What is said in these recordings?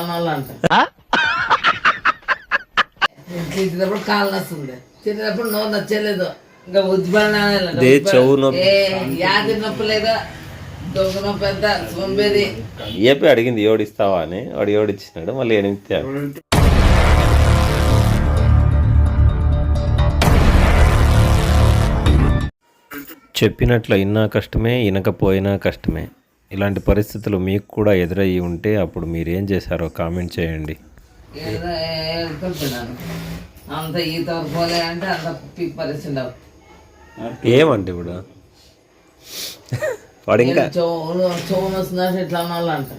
అనాలంట తిట్టినప్పుడు కాలు నొస్తుంది. తిట్టినప్పుడు నోరు నచ్చలేదు. ఇంకా చెవు నొప్పి. ఏ యాది నొప్పి లేదా? దొంగ నొప్పి ఎంత? సోంబేరి ఏపీ అడిగింది ఏడిస్తావా అని. వాడు ఏడిచ్చినాడు మళ్ళీ ఎనిమిది చెప్పినట్లు అయినా కష్టమే వినకపోయినా కష్టమే. ఇలాంటి పరిస్థితులు మీకు కూడా ఎదురయ్యి ఉంటే అప్పుడు మీరేం చేశారో కామెంట్ చేయండి. వెళ్తున్నాను అంత ఈత పోలే అంటే అంత పిక్ పరిస్థితి ఏమంటే ఇప్పుడు? వాడు ఇంకా వస్తుందంటే అనాలంట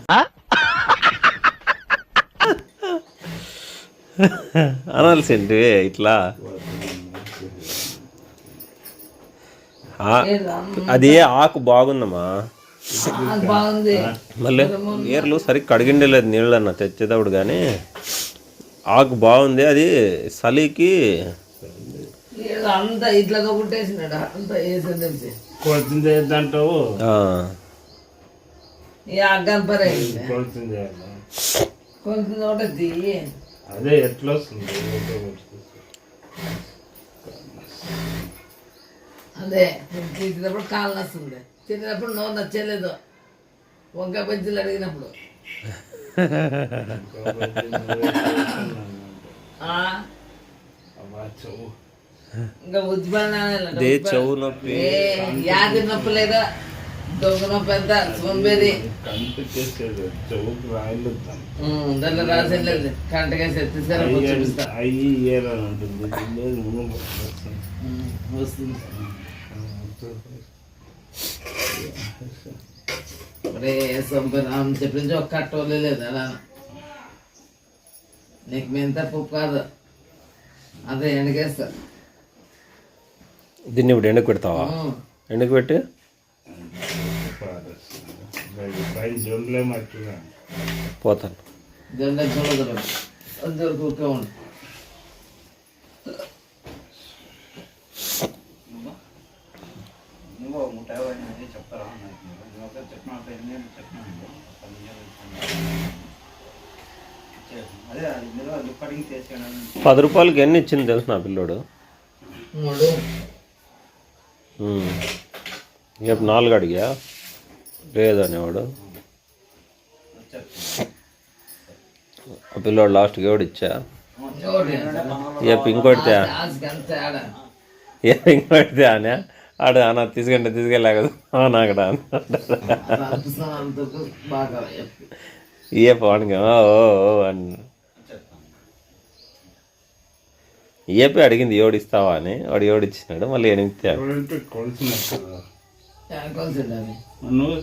అనాల్సింది ఇట్లా. అది ఆకు బాగుందమ్మా? మళ్ళీ నీళ్ళు సరిగ్గా కడిగిండలేదు నీళ్ళు అన్న తెచ్చేటప్పుడు కానీ ఆకు బాగుంది. అది చలికి అంత ఇట్లాగా పుట్టేసినాడు అంత వేసింది కొడుతుంది ఏంటంటావు కొడుతుంది ఒకటి అదే ఎట్లా వస్తుంది? అదే కాలు నొస్తుంది తిట్టినప్పుడు నోరు నచ్చలేదు. వంకాయ బజ్జీలు అడిగినప్పుడు. చెవు ఇంకా ఉజ్జుపడిన దే చెవు నొప్పి. యాది నొప్పి లేదా? దొంగ నొప్పి ఎంత ఉమ్, దాంట్లో రాసేది కంటగా చూపిస్తా అయ్యి ఉంటుంది. వస్తుంది. సొంపరి ఆమె చెప్పిన నుంచి ఒక్క కట్టోలే లేదు అలా. నీకు మెంత పప్పు కాదు. అదే ఎండకేస్తా. దీన్ని ఇప్పుడు ఎండకు పెడతావా? ఎండకు పెట్టి. పోతాను జెండా చూడదు అందరు కుక్క ఉండు పది రూపాయలకి ఎన్ని ఇచ్చింది తెలుసు నా పిల్లోడు. రేపు నాలుగు అడిగా? లేదనేవాడు ఆ పిల్లోడు లాస్ట్కి ఎవడు ఇచ్చా. రేపు ఇంకోటి ఇంకోటి తే అనే? ఆడు అన్న తీసుకుంటే తీసుకెళ్ళా కదా అవునా అక్కడ. ఏ పవన్కి ఓ అని. ఏపీ అడిగింది ఏడిస్తావా అని. వాడు ఏడిచ్చినాడు మళ్ళీ ఎనిమిది నువ్వు